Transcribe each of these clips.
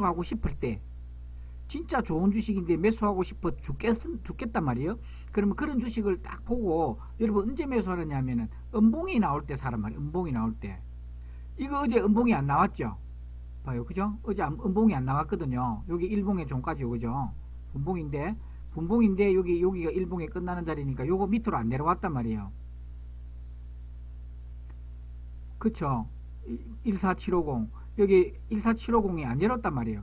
매수하고 싶을 때 진짜 좋은 주식인데 매수하고 싶어 죽겠, 죽겠단 말이에요. 그러면 그런 주식을 딱 보고 여러분 언제 매수하느냐 하면은 음봉이 나올 때 사란 말이에요. 음봉이 나올 때. 이거 어제 음봉이 안 나왔죠? 봐요. 그죠? 어제 안- 음봉이 안 나왔거든요. 여기 일봉의 종까지 그죠? 분봉인데 분봉인데 여기 여기가 일봉에 끝나는 자리니까 요거 밑으로 안 내려왔단 말이에요. 그쵸? 14750 여기 14750이 안 내렸단 말이에요.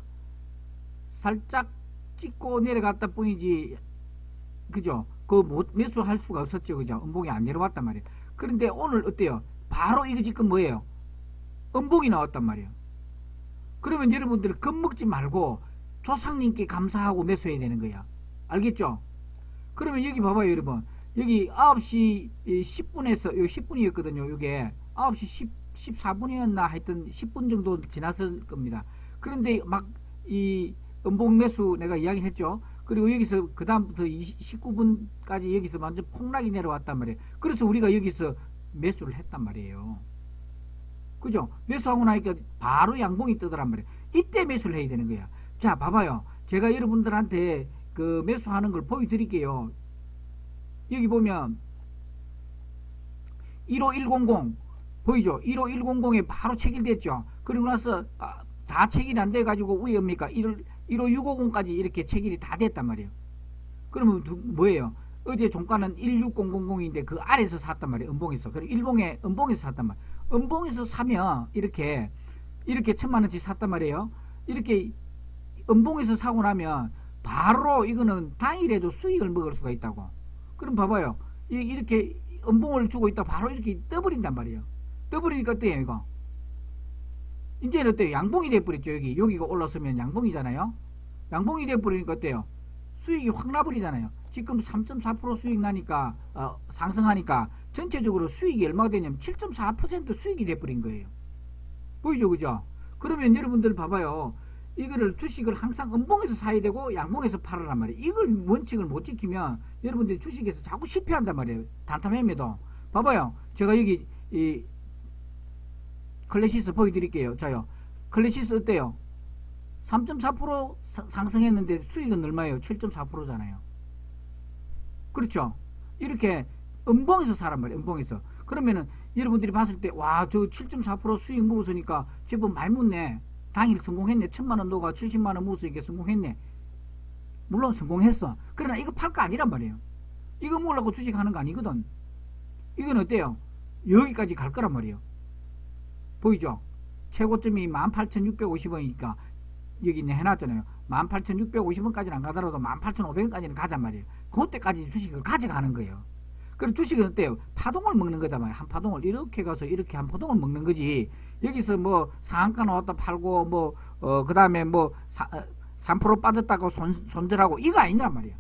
살짝 찍고 내려갔다 뿐이지 그죠? 그 못 매수할 수가 없었죠. 그죠? 음봉이 안 내려왔단 말이에요. 그런데 오늘 어때요? 바로 이거 지금 뭐예요? 음봉이 나왔단 말이에요. 그러면 여러분들 겁먹지 말고 조상님께 감사하고 매수해야 되는 거야. 알겠죠? 그러면 여기 봐봐요, 여러분. 여기 9시 10분에서, 요 10분이었거든요, 요게. 9시 10, 14분이었나 하여튼 10분 정도 지났을 겁니다. 그런데 막 이 음봉 매수 내가 이야기 했죠. 그리고 여기서 그 다음부터 19분까지 여기서 완전 폭락이 내려왔단 말이에요. 그래서 우리가 여기서 매수를 했단 말이에요. 그죠? 매수하고 나니까 바로 양봉이 뜨더란 말이에요. 이때 매수를 해야 되는 거야. 자, 봐봐요. 제가 여러분들한테 그 매수하는 걸 보여드릴게요. 여기 보면 15100 보이죠? 15100에 바로 체결됐죠. 그리고 나서 아, 다 체결이 안 돼가지고 위에 뭡니까? 1 15650까지 이렇게 체결이 다 됐단 말이에요. 그러면 누- 뭐예요? 어제 종가는 16000인데 그 아래에서 샀단 말이에요. 음봉에서. 그리고 일봉에 음봉에서 샀단 말이에요. 음봉에서 사면 이렇게 이렇게 천만 원치 샀단 말이에요. 이렇게 음봉에서 사고 나면 바로 이거는 당일에도 수익을 먹을 수가 있다고. 그럼 봐봐요. 이- 이렇게 음봉을 주고 있다 바로 이렇게 떠버린단 말이에요. 떠버리니까 어때요 이거? 이제는 어때요? 양봉이 돼버렸죠 여기 여기가 올랐으면 양봉이잖아요. 양봉이 돼버리니까 어때요? 수익이 확 나버리잖아요. 지금 3.4% 수익 나니까 어, 상승하니까 전체적으로 수익이 얼마가 되냐면 7.4% 수익이 돼버린 거예요. 보이죠, 그죠? 그러면 여러분들 봐봐요. 이거를 주식을 항상 음봉에서 사야 되고 양봉에서 팔으란 말이에요. 이걸 원칙을 못 지키면 여러분들이 주식에서 자꾸 실패한단 말이에요. 단타 매매도. 봐봐요. 제가 여기 이 클래시스 보여드릴게요. 자요. 클래시스 어때요? 3.4% 사- 상승했는데 수익은 얼마예요? 7.4%잖아요. 그렇죠? 이렇게 음봉에서 사란 말이에요. 음봉에서. 그러면은 여러분들이 봤을 때 와 저 7.4% 수익 먹었으니까 제법 많이 묻네. 당일 성공했네. 천만 원 너가 70만 원 먹었으니까 성공했네. 물론 성공했어. 그러나 이거 팔 거 아니란 말이에요. 이거 먹으려고 주식하는 거 아니거든. 이건 어때요? 여기까지 갈 거란 말이에요. 보이죠? 최고점이 18,650원이니까 여기 이제 해놨잖아요. 18,650원까지는 안 가더라도 18,500원까지는 가잔 말이에요. 그때까지 주식을 가져가는 거예요. 그럼 주식은 어때요? 파동을 먹는 말이에요. 한 파동을 이렇게 가서 이렇게 한 파동을 먹는 거지. 여기서 뭐 상한가 나왔다 팔고 뭐 어 그다음에 뭐 사, 3% 빠졌다고 손, 손절하고 이거 아니란 말이에요.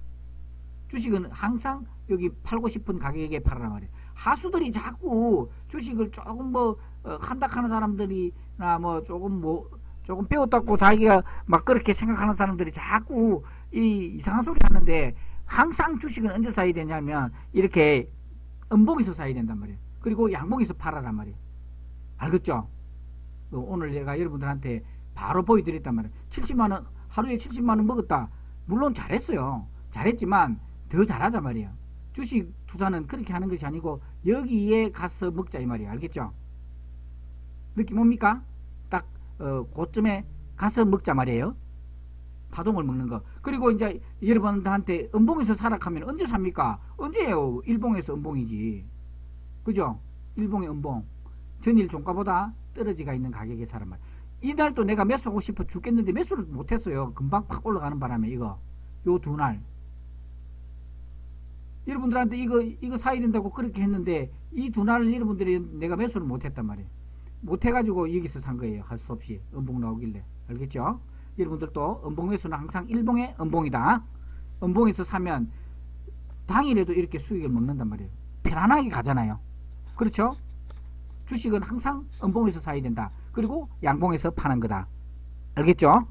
주식은 항상 여기 팔고 싶은 가격에 팔아란 말이에요. 하수들이 자꾸 주식을 조금 뭐 어, 한다 하는 사람들이나 뭐 조금 뭐 조금 배웠다고 자기가 막 그렇게 생각하는 사람들이 자꾸 이 이상한 소리 하는데 항상 주식은 언제 사야 되냐면 이렇게 음봉에서 사야 된단 말이에요. 그리고 양봉에서 팔아란 말이에요. 알겠죠? 어, 오늘 제가 여러분들한테 바로 보여드렸단 말이에요. 70만 원 하루에 70만 원 먹었다. 물론 잘했어요. 잘했지만 더 잘하자 말이에요. 주식 투자는 그렇게 하는 것이 아니고 여기에 가서 먹자 이 말이에요. 알겠죠? 느낌 옵니까? 딱 어, 고점에 가서 먹자 말이에요. 파동을 먹는 거. 그리고 이제 여러분들한테 음봉에서 사락하면 언제 삽니까? 언제예요? 일봉에서 음봉이지. 그죠? 일봉의 음봉. 전일 종가보다 떨어지가 있는 가격에 사람 말. 이날 또 내가 매수하고 싶어 죽겠는데 매수를 못했어요. 금방 팍 올라가는 바람에 이거. 요 두 날. 여러분들한테 이거 이거 사야 된다고 그렇게 했는데 이 두 날을 여러분들이 내가 매수를 못했단 말이에요. 못해가지고 여기서 산 거예요. 할 수 없이 음봉 나오길래 알겠죠? 여러분들도 음봉 매수는 항상 일봉의 음봉이다. 음봉에서 사면 당일에도 이렇게 수익을 먹는단 말이에요. 편안하게 가잖아요. 그렇죠? 주식은 항상 음봉에서 사야 된다. 그리고 양봉에서 파는 거다. 알겠죠?